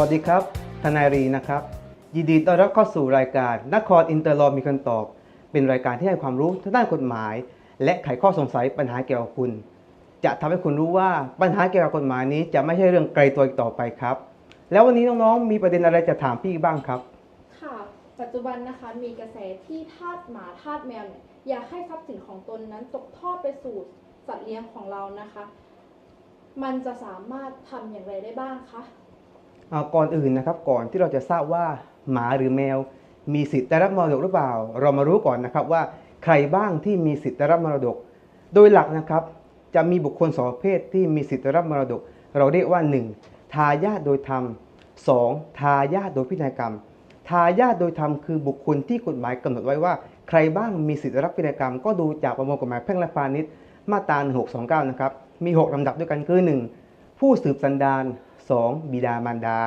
วัสดีครับ ทนายรีนะครับ ยินดีต้อนรับเข้าสู่รายการนครอินเตอร์ลอมีคำตอบ เป็นรายการที่ให้ความรู้ทางด้านกฎหมาย และไขข้อสงสัยปัญหาเกี่ยวกับคุณ จะทำให้คุณรู้ว่าปัญหาเกี่ยวกับกฎหมายนี้จะไม่ใช่เรื่องไกลตัวอีกต่อไปครับ แล้ววันนี้น้องๆ มีประเด็นอะไรจะถามพี่บ้างครับ ค่ะ ปัจจุบันนะคะมีกระแสที่ทาสหมาทาสแมวเนี่ยอยากให้ทรัพย์สินของตนนั้นตกทอดไปสู่สัตว์เลี้ยงของเรานะคะ มันจะสามารถทำอย่างไรได้บ้างคะ ก่อนอื่นนะครับก่อนที่เราจะทราบว่าหมาหรือแมว มีสิทธิ์ได้รับมรดกหรือเปล่า เรามารู้ก่อนนะครับว่าใครบ้างที่มีสิทธิ์ได้รับมรดก โดยหลักนะครับจะมีบุคคลสองประเภทที่มีสิทธิ์ได้รับมรดก เราเรียกว่า 1. ทายาทโดยธรรม 2. ทายาทโดยพินัยกรรม ทายาทโดยธรรมคือบุคคลที่กฎหมายกำหนดไว้ว่า ใครบ้างมีสิทธิ์ได้รับพินัยกรรม ก็ดูจากประมวลกฎหมายแพ่งและพาณิชย์มาตรา1629นะครับมี 6ลำดับด้วยกันคือ 1. ผู้สืบสันดาน 2. บิดามารดา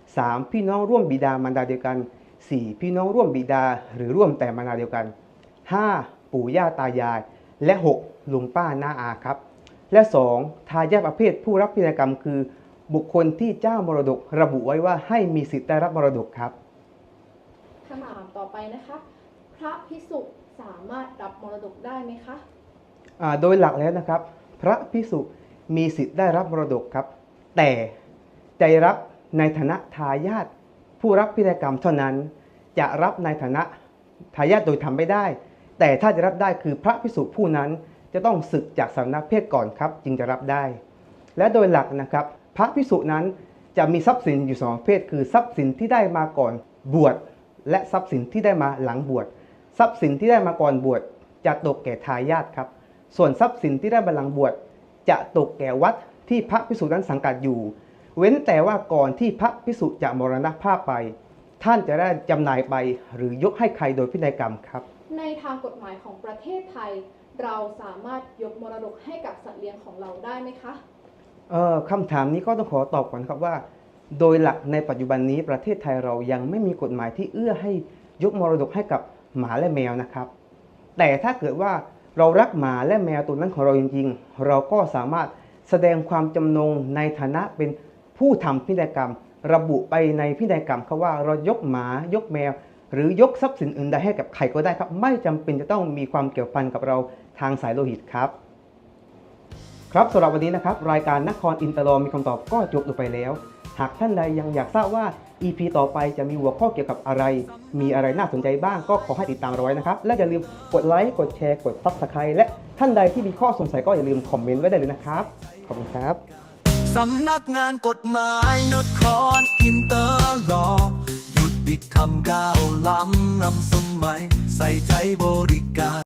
3. พี่น้องร่วมบิดามารดาเดียวกัน 4. พี่น้องร่วมบิดาหรือร่วมแต่มารดาเดียวกัน 5. ปู่ย่าตายาย และ 6. ลุงป้าน้าอาครับ และ 2. ทายาทประเภทผู้รับพินัยกรรมคือ บุคคลที่เจ้ามรดกระบุไว้ว่าให้มีสิทธิ์ได้รับมรดกครับคำถามต่อไปนะคะ พระพิสุสามารถรับมรดกได้ไหมคะอ่าโดยหลักแล้วนะครับ พระพิสุมีสิทธิ์ได้รับมรดกครับ แต่ ใจรับในฐานะทายาทผู้รับพินัยกรรมเท่านั้น จะรับในฐานะทายาทโดยทำไม่ได้ แต่ถ้าจะรับได้คือพระพิสุผู้นั้นจะต้องศึกจากสำนักเพศก่อนครับ จึงจะรับได้ และโดยหลักนะครับ พระพิสุนั้นจะมีทรัพย์สินอยู่สองเภทคือทรัพย์สินที่ได้มาก่อนบวชและทรัพย์สินที่ได้มาหลังบวชทรัพย์สินที่ได้มาก่อนบวชจะตกแก่ทายาทครับ ส่วนทรัพย์สินที่ได้มาหลังบวชจะตกแก่วัดที่พระพิสุนั้นสังกัดอยู่ เว้นแต่ว่าก่อนที่พระพิสุจะมรณภาพไป ท่านจะได้จำหน่ายไปหรือยกให้ใครโดยพินัยกรรมครับ ในทางกฎหมายของประเทศไทย เราสามารถยกมรดกให้กับสัตว์เลี้ยงของเราได้ไหมคะเอ่อคำถามนี้ก็ต้องขอตอบก่อนครับว่า โดยหลักในปัจจุบันนี้ประเทศไทยเรายังไม่มีกฎหมายที่เอื้อให้ยกมรดกให้กับหมาและแมวนะครับ แต่ถ้าเกิดว่าเรารักหมาและแมวตัวนั้นของเราจริงๆ เราก็สามารถแสดงความจำนงในฐานะเป็น ผู้ทำพินัยกรรม ระบุไปในพินัยกรรมครับว่าเรายกหมายกแมว หรือยกทรัพย์สินอื่นใดให้กับใครก็ได้ครับ ไม่จำเป็นจะต้องมีความเกี่ยวพันกับเราทางสายโลหิตครับ ครับสำหรับวันนี้นะครับ รายการนครอินเตอร์ลมีคำตอบก็จบลงไปแล้ว หากท่านใดยังอยากทราบว่า EP ต่อไปจะมีหัวข้อเกี่ยวกับอะไร มีอะไรน่าสนใจบ้างก็ขอให้ติดตามเราไว้นะครับ และอย่าลืมกดไลค์ กดแชร์ กด Subscribe และท่านใดที่มีข้อสงสัยก็อย่าลืมคอมเมนต์ไว้ได้เลยนะครับ ขอบคุณครับ สำนักงานกฎหมายนครอินเตอร์ลอหยุดบิดคำก้าวล้ำนำสมัย ใส่ใจบริการ